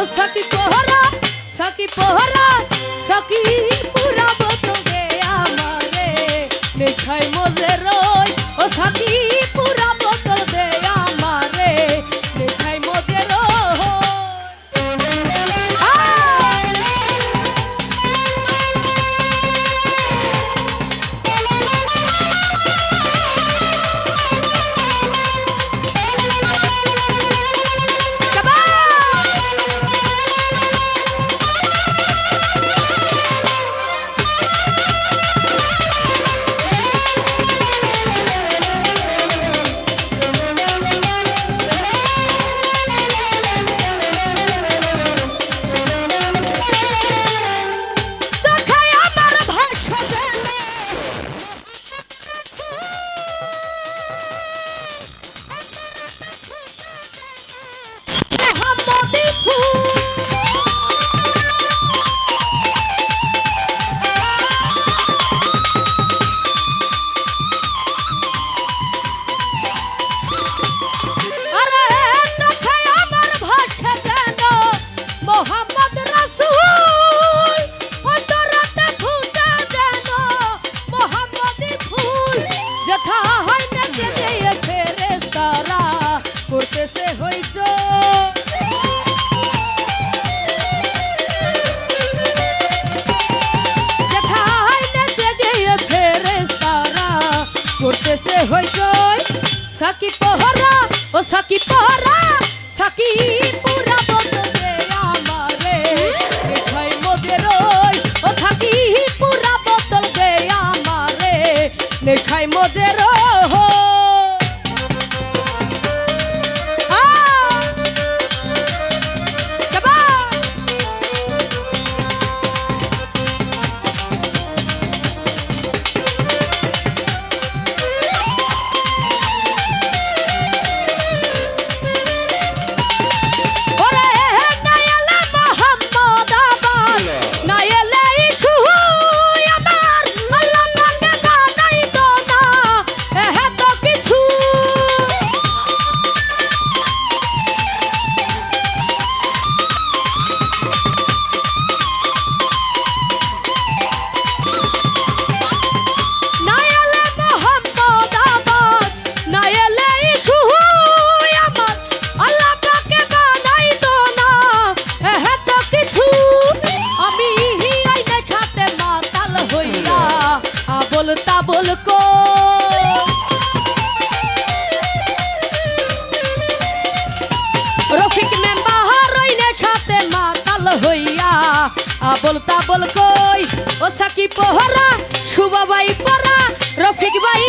ও সাকি পোহরা সাকি পোহরা। সাকি পোহরা ও সাকি পোহরা সাকি পুরা বদলে আমারে। মিঠাই মোদের ও সাকি পুরা বদল দে আমারে। মিঠাই মোদের হয় আবল তাবল কই? ও সাকি পোহরা শুভ ভাই পরা রফিক ভাই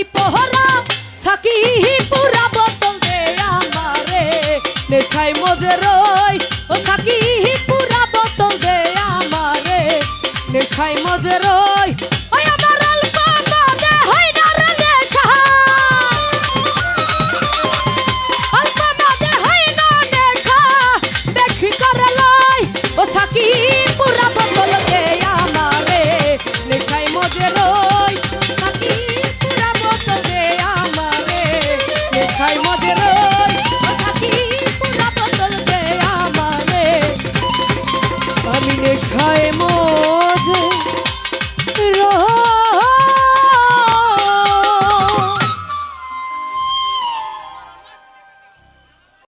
সাকি পহরা, সাকি পুরা বোতল দে আমারে। নেখাই মজে রই, ও সাকি পুরা বোতল দে আমারে। নেখাই মজে রই